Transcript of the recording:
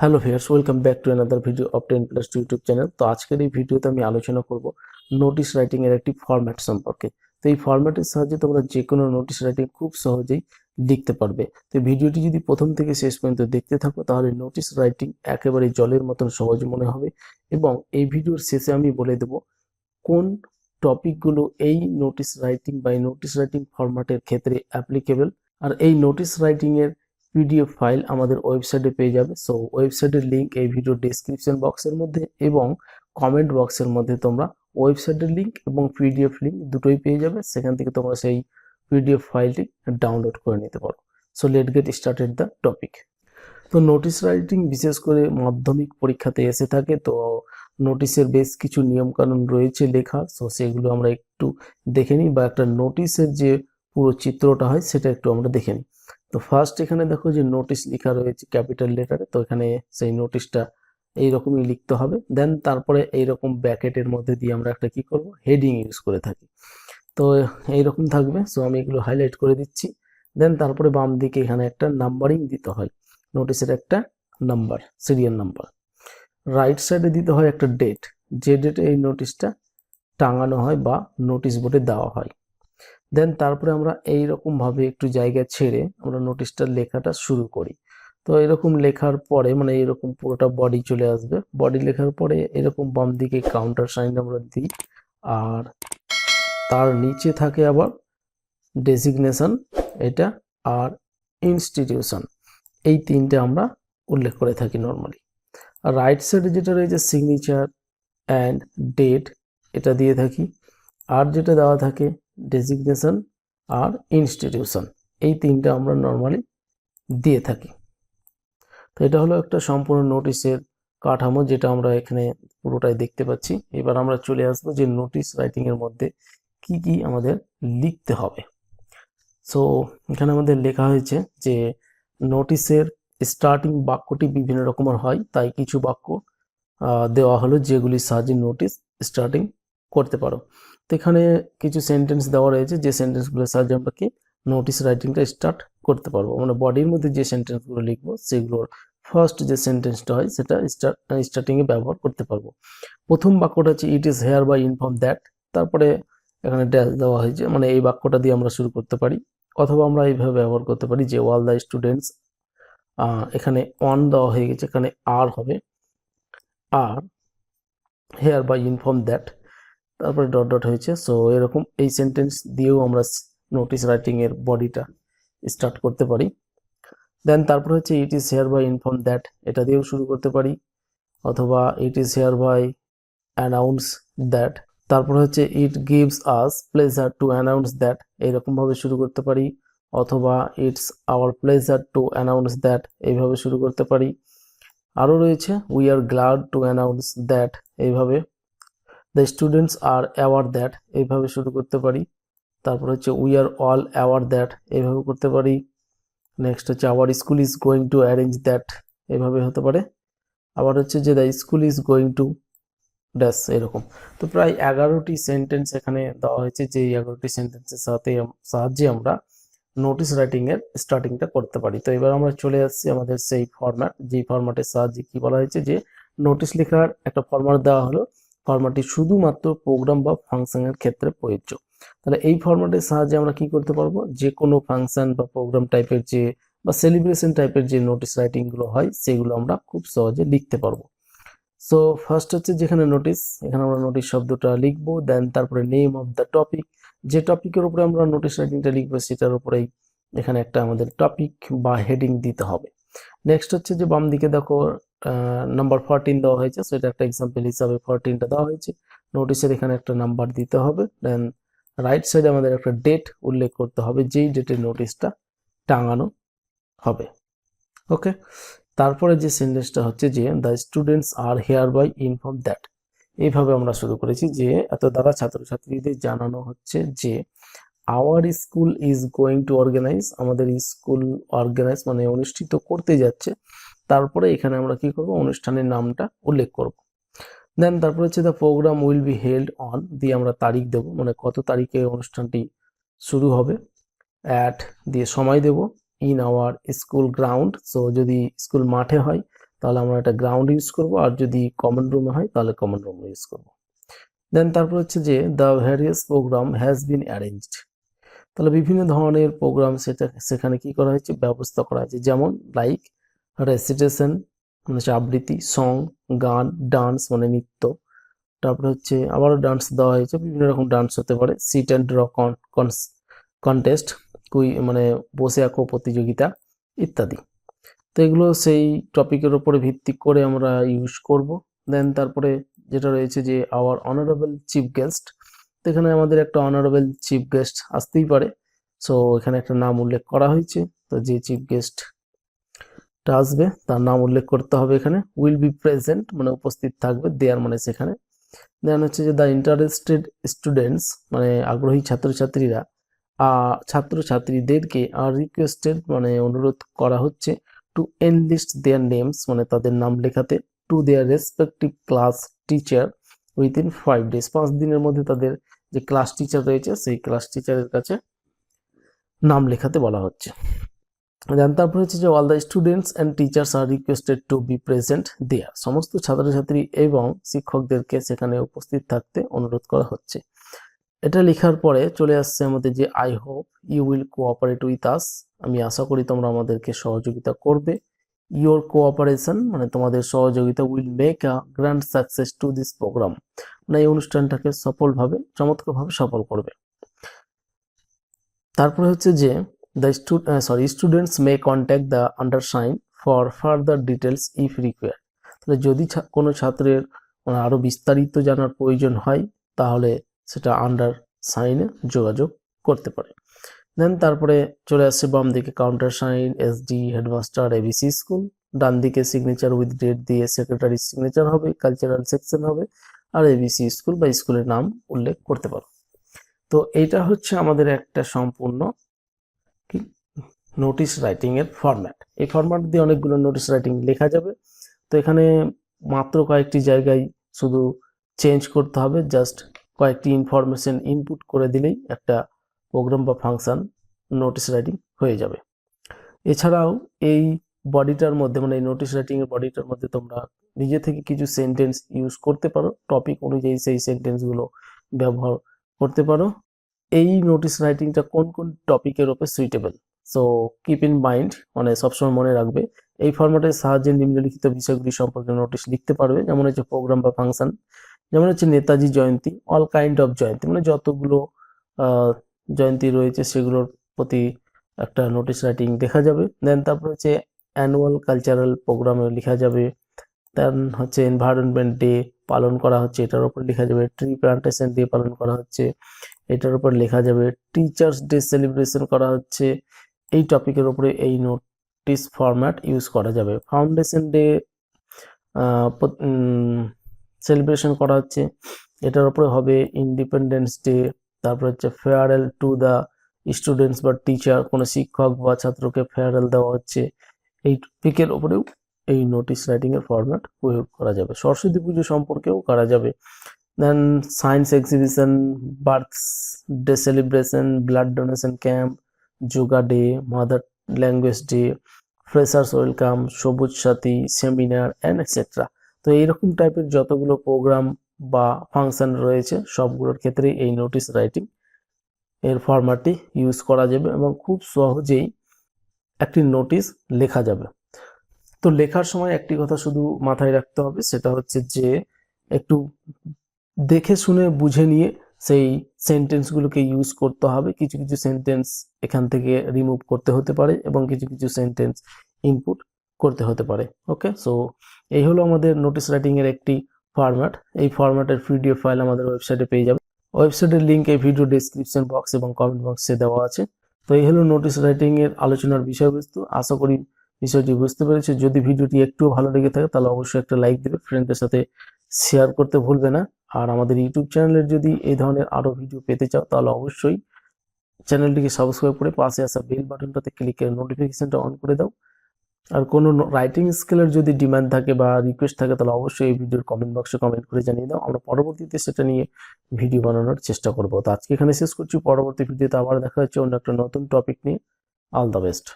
Hello viewers welcome back to another video of ten plus YouTube channel তো আজকের এই ভিডিওতে আমি আলোচনা করব নোটিশ রাইটিং এর একটি ফরম্যাট সম্পর্কে। তো এই ফরম্যাটের সাহায্যে তোমরা যে কোনো নোটিশ রাইটিং খুব সহজেই লিখতে পারবে। তো ভিডিওটি যদি প্রথম থেকে শেষ পর্যন্ত দেখতে থাকো, তাহলে নোটিশ রাইটিং একেবারে জলের মতন সহজ মনে হবে এবং এই ভিডিওর শেষে আমি বলে দেব কোন টপিকগুলো এই নোটিশ রাইটিং বা নোটিশ রাইটিং ফরম্যাটের ক্ষেত্রে অ্যাপ্লিকেবল আর এই নোটিশ রাইটিং এর পিডিএফ ফাইল আমাদের ওয়েবসাইটে পেয়ে যাবে। সো ওয়েবসাইটের লিঙ্ক এই ভিডিও ডেসক্রিপশন বক্সের মধ্যে এবং কমেন্ট বক্সের মধ্যে তোমরা ওয়েবসাইটের লিঙ্ক এবং পিডিএফ লিঙ্ক দুটোই পেয়ে যাবে। সেখান থেকে তোমরা সেই পিডিএফ ফাইলটি ডাউনলোড করে নিতে পারো। So let get started the topic তো নোটিশ রাইটিং বিশেষ করে মাধ্যমিক পরীক্ষাতে এসে থাকে। তো নোটিশের বেশ কিছু নিয়মকানুন রয়েছে লেখা। সো সেগুলো আমরা একটু দেখে নিই বা একটা নোটিশের যে পুরো চিত্রটা হয় সেটা একটু আমরা দেখে নিই। তো ফার্স্ট এখানে দেখো যে নোটিশ লেখা রয়েছে ক্যাপিটাল লেটারে তো এখানে সেই নোটিশটা এইরকমই লিখতে হবে। দেন তারপরে এইরকম ব্যাকেটের মধ্যে দিয়ে আমরা একটা কি করব? হেডিং ইউজ করে থাকি। তো এইরকম থাকবে। সো আমি এগুলো হাইলাইট করে দিচ্ছি। দেন তারপরে বাম দিকে এখানে একটা নাম্বারিং দিতে হয়। নোটিশের একটা নাম্বার সিরিয়াল নাম্বার রাইট সাইডে দিতে হয় একটা ডেট যে ডেটে এই নোটিশটা টাঙানো হয় বা নোটিশ বোর্ডে দেওয়া হয়। দেন তারপরে আমরা এই ভাবে একটু জায়গা ছেড়ে আমরা নোটিশটার লেখাটা শুরু করি। তো এরকম লেখার পরে মানে এরকম পুরোটা বডি চলে আসবে। বডি লেখার পরে এরকম বাম দিকে কাউন্টার সাইন আমরা দিই আর তার নিচে থাকে আবার ডেজিগনেশন এটা আর ইনস্টিটিউশন এই তিনটে আমরা উল্লেখ করে থাকি নর্মালি আর রাইট সাইডে যেটা রয়েছে সিগনেচার অ্যান্ড ডেট এটা দিয়ে থাকি। আর যেটা দেওয়া থাকে ডেজিগনেশন আর ইনস্টিটিউশন এই তিনটা আমরা নর্মালি দিয়ে থাকি। তো এটা হলো একটা সম্পূর্ণ নোটিশের কাঠামো যেটা আমরা এখানে পুরোটাই দেখতে পাচ্ছি। এবার আমরা চলে আসব যে নোটিশ রাইটিং এর মধ্যে কি কি আমাদের লিখতে হবে। সো এখানে আমাদের লেখা হয়েছে যে নোটিশের স্টার্টিং বাক্যটি বিভিন্ন রকমের হয়, তাই কিছু বাক্য দেওয়া হলো যেগুলির সাহায্যে নোটিশ স্টার্টিং করতে পারো। তো এখানে কিছু সেন্টেন্স দেওয়া রয়েছে, যে সেন্টেন্সগুলোর সাহায্যে আমরা কি? নোটিশ রাইটিংটা স্টার্ট করতে পারব। মানে বডির মধ্যে যে সেন্টেন্সগুলো লিখব, সেগুলোর ফার্স্ট যে সেন্টেন্সটা হয়, সেটা স্টার্ট স্টার্টিংয়ে ব্যবহার করতে পারব। প্রথম বাক্যটা হচ্ছে it is hereby inform that তারপরে এখানে ড্যাশ দেওয়া হয়েছে মানে এই বাক্যটা দিয়ে আমরা শুরু করতে পারি। অথবা আমরা এইভাবে ব্যবহার করতে পারি যে ওয়াল দ্য স্টুডেন্টস এখানে অন দেওয়া হয়ে গেছে, এখানে আর হবে। আর হেয়ার বাই ইনফর্ম দ্যাট তারপরে ডট ডট হয়েছে। সো এরকম এই সেন্টেন্স দিয়েও আমরা নোটিশ রাইটিং এর বডিটা স্টার্ট করতে পারি। দেন তারপর হচ্ছে it is hereby inform that এটা দিয়েও শুরু করতে পারি। অথবা it is hereby announce that তারপর হচ্ছে it gives us pleasure to announce that এইরকম ভাবে শুরু করতে পারি। অথবা it's our pleasure to announce that এইভাবে শুরু করতে পারি। আরও রয়েছে we are glad to announce that এইভাবে the students are aware that এইভাবে শুরু করতে পারি। তারপর হচ্ছে we are all aware that এইভাবে করতে পারি। নেক্সট হচ্ছে our school is going to arrange that এইভাবে হতে পারে। আবার হচ্ছে যে the school is going to dash এরকম। তো প্রায় এগারোটি সেন্টেন্স এখানে দেওয়া হয়েছে। যে এগারোটি সেন্টেন্সের সাথে সাহায্যে আমরা নোটিশ রাইটিংয়ের স্টার্টিংটা করতে পারি। তো এবার আমরা চলে আসছি আমাদের সেই ফরম্যাট যেই ফরম্যাটের সাহায্যে কি বলা হয়েছে যে নোটিশ লেখার একটা ফরম্যাট দেওয়া হলো। ফরম্যাটটি শুধুমাত্র প্রোগ্রাম বা ফাংশনের ক্ষেত্রে প্রযোজ্য। তাহলে এই ফরম্যাটের সাহায্যে আমরা কি করতে পারব? যে কোনো ফাংশন বা প্রোগ্রাম টাইপের যে বা সেলিব্রেশন টাইপের যে নোটিশ রাইটিংগুলো হয়, সেগুলো আমরা খুব সহজে লিখতে পারব। সো ফার্স্ট হচ্ছে যেখানে নোটিশ এখানে আমরা নোটিশ শব্দটা লিখব দেন তারপরে নেম অফ দ্য টপিক যে টপিকের উপরে আমরা নোটিশ রাইটিংটা লিখব, সেটার উপরেই এখানে একটা আমাদের টপিক বা হেডিং দিতে হবে। নেক্সট হচ্ছে যে বাম দিকে দেখো নাম্বার ফোরটিন দেওয়া হয়েছে। সেটা একটা এক্সাম্পল হিসাবে ফোরটিনটা দেওয়া হয়েছে। নোটিশের এখানে একটা নাম্বার দিতে হবে। দেন রাইট সাইডে আমাদের একটা ডেট উল্লেখ করতে হবে, যেই ডেটে নোটিশটা টাঙানো হবে। ওকে তারপরে যে সেন্টেন্সটা হচ্ছে যে the students are hereby inform that এইভাবে আমরা শুরু করেছি যে, এত দ্বারা ছাত্রছাত্রীদের জানানো হচ্ছে যে our school is going to organise আমাদের স্কুল অর্গানাইজ মানে অনুষ্ঠিত করতে যাচ্ছে, তারপরে এখানে আমরা কি করব? অনুষ্ঠানের নামটা উল্লেখ করব। দেন তারপরে হচ্ছে the programme will be held on দিয়ে আমরা তারিখ দেব মানে কত তারিখে অনুষ্ঠানটি শুরু হবে অ্যাট দিয়ে সময় দেব in our school ground so যদি স্কুল মাঠে হয়, তাহলে আমরা একটা গ্রাউন্ড ইউজ করব, আর যদি কমন রুমে হয়, তাহলে কমন রুম ইউজ করব। দেন তারপর হচ্ছে যে the various programme has been arranged তাহলে বিভিন্ন ধরনের প্রোগ্রাম সেটা, সেখানে কি করা হয়েছে? ব্যবস্থা করা হয়েছে। যেমন লাইক রেসিটেশন মানে হচ্ছে আবৃত্তি সং গান ডান্স মানে নৃত্য। তারপরে হচ্ছে আবারও ডান্স দেওয়া হয়েছে। বিভিন্ন রকম ডান্স হতে পারে। সিট অ্যান্ড ড্র কনটেস্ট কুই মানে বসে আঁকো প্রতিযোগিতা ইত্যাদি। তো এগুলো সেই টপিকের উপরে ভিত্তি করে আমরা ইউজ করব। দেন তারপরে যেটা রয়েছে যে আওয়ার অনারেবল চিফ গেস্ট তো এখানে আমাদের একটা অনারেবল চিফ গেস্ট আসতেই পারে। সো এখানে একটা নাম উল্লেখ করা হয়েছে। তো যে চিফ গেস্টটা আসবে, তার নাম উল্লেখ করতে হবে এখানে। উইল বি প্রেজেন্ট মানে উপস্থিত থাকবে দেয়ার মানে সেখানে। দেন হচ্ছে যে দ্য ইন্টারেস্টেড স্টুডেন্টস মানে আগ্রহী ছাত্রছাত্রীরা ছাত্রছাত্রীদেরকে আর রিকোয়েস্টেড মানে অনুরোধ করা হচ্ছে টু এনলিস্ট দেয়ার নেমস মানে তাদের নাম লেখাতে to their respective class teacher within five days পাঁচ দিনের মধ্যে তাদের যে ক্লাস টিচার রয়েছে, সেই ক্লাস টিচারের কাছে নাম লেখাতে বলা হচ্ছে। দেন তারপর হচ্ছে যে all the students and teachers are requested to be present there সমস্ত ছাত্রছাত্রী এবং শিক্ষকদেরকে সেখানে উপস্থিত থাকতে অনুরোধ করা হচ্ছে। এটা লেখার পরে চলে আসছে আমাদের যে I hope you will cooperate with us আমি আশা করি তোমরা আমাদেরকে সহযোগিতা করবে। ইওর কোঅপারেশন মানে তোমাদের সহযোগিতা will make a grand success to this programme মানে এই অনুষ্ঠানটাকে সফলভাবে, চমৎকারভাবে সফল করবে। তারপরে হচ্ছে যে the sorry students may contact the undersign for further details if require তাহলে যদি কোনো ছাত্রের আরও বিস্তারিত জানার প্রয়োজন হয়, তাহলে সেটা আন্ডার সাইনে যোগাযোগ করতে পারে। দেন তারপরে চলে আসছে বাম দিকে countersign SD headmaster ABC school ডান দিকে সিগনেচার উইথ ডেট দিয়ে সেক্রেটারি সিগনেচার হবে কালচারাল সেকশন হবে। আর এবিসি স্কুল বা স্কুলের নাম উল্লেখ করতে পারো। তো এইটা হচ্ছে আমাদের একটা সম্পূর্ণ কি? নোটিশ এর ফরম্যাট এই ফরম্যাট দিয়ে অনেকগুলো নোটিশ রাইটিং লেখা যাবে। তো এখানে মাত্র কয়েকটি জায়গায় শুধু চেঞ্জ করতে হবে। জাস্ট কয়েকটি ইনফরমেশন ইনপুট করে দিলেই একটা প্রোগ্রাম বা ফাংশন নোটিশ রাইটিং হয়ে যাবে। এছাড়াও এই বডিটার মধ্যে মানে নোটিশ রাইটিং এর বডিটার মধ্যে তোমরা নিজে থেকে কিছু সেন্টেন্স ইউজ করতে পারো। টপিক অনুযায়ী সেই সেন্টেন্সগুলো ব্যবহার করতে পারো। এই নোটিশ রাইটিংটা কোন কোন টপিকের উপর suitable so keep in mind মানে সবসময় মনে রাখবে, এই ফরম্যাটের সাহায্যে নিম্নলিখিত বিষয়গুলি সম্পর্কে নোটিশ লিখতে পারবে। যেমন হচ্ছে প্রোগ্রাম বা ফাংশন যেমন হচ্ছে Netaji Jayanti all kind of Jayanti মানে যতগুলো জয়ন্তী রয়েছে সেগুলোর প্রতি একটা নোটিশ রাইটিং দেখা যাবে। দেন তারপর হচ্ছে অ্যানুয়াল কালচারাল প্রোগ্রামে লেখা যাবে। দেন হচ্ছে এনভায়রনমেন্ট ডে পালন করা হচ্ছে, এটার উপর লেখা যাবে। ট্রি প্লান্টেশন ডে পালন করা হচ্ছে, এটার উপর লেখা যাবে। টিচার্স ডে সেলিব্রেশন করা হচ্ছে, এই টপিকের উপরে এই নোটিশ ফরম্যাট ইউজ করা যাবে। ফাউন্ডেশন ডে সেলিব্রেশন করা হচ্ছে, এটার উপরে হবে ইন্ডিপেন্ডেন্স ডে তারপর হচ্ছে ফেয়ারওয়েল টু দ্য স্টুডেন্টস বা টিচার কোনো শিক্ষক বা ছাত্রকে ফেয়ারওয়েল দেওয়া হচ্ছে। এই টপিকের উপরেও এই নোটিশ রাইটিং এর ফরম্যাট প্রয়োগ করা যাবে। সরস্বতী পুজো সম্পর্কেও করা যাবে। Then science exhibition birthday celebration blood donation camp yoga day mother language day freshers welcome Sabooj Sathi seminar and etcetera তো এইরকম টাইপের যতগুলো প্রোগ্রাম বা ফাংশন রয়েছে, সবগুলোর ক্ষেত্রেই এই নোটিশ রাইটিং এর ফরম্যাটটি ইউজ করা যাবে এবং খুব সহজেই একটি নোটিশ লেখা যাবে। তো লেখার সময় একটি কথা শুধু মাথায় রাখতে হবে, সেটা হচ্ছে যে একটু দেখে শুনে বুঝে নিয়ে সেই সেন্টেন্সগুলোকে ইউজ করতে হবে। কিছু কিছু সেন্টেন্স এখান থেকে রিমুভ করতে হতে পারে এবং কিছু কিছু সেন্টেন্স ইনপুট করতে হতে পারে। ওকে সো এই হলো আমাদের নোটিশ রাইটিং এর একটি ফরম্যাট এই ফরম্যাটের পিডিএফ ফাইল আমাদের ওয়েবসাইটে পেয়ে যাবে। ওয়েবসাইটের লিঙ্ক এই ভিডিও ডেসক্রিপশন বক্স এবং কমেন্ট বক্সে দেওয়া আছে। তো এই হলো নোটিশ রাইটিং এর আলোচনার বিষয়বস্তু। আশা করি বিষয়টি বুঝতে পেরেছে। যদি ভিডিওটি একটুও ভালো লেগে থাকে, তাহলে অবশ্যই একটা লাইক দেবে ফ্রেন্ডদের সাথে শেয়ার করতে ভুলবে না। আর আমাদের ইউটিউব চ্যানেলের যদি এই ধরনের আরও ভিডিও পেতে চাও, তাহলে অবশ্যই চ্যানেলটিকে সাবস্ক্রাইব করে পাশে আসা বেল বাটনটাতে ক্লিক করে নোটিফিকেশনটা অন করে দাও। আর কোনো রাইটিং স্কিলের যদি ডিমান্ড থাকে বা রিকোয়েস্ট থাকে, তাহলে অবশ্যই এই ভিডিওর কমেন্ট বক্সে কমেন্ট করে জানিয়ে দাও। আমরা পরবর্তীতে সেটা নিয়ে ভিডিও বানানোর চেষ্টা করব। তো আজকে এখানে শেষ করছি। পরবর্তী ভিডিওতে আবার দেখা হচ্ছে অন্য একটা নতুন টপিক নিয়ে। All the best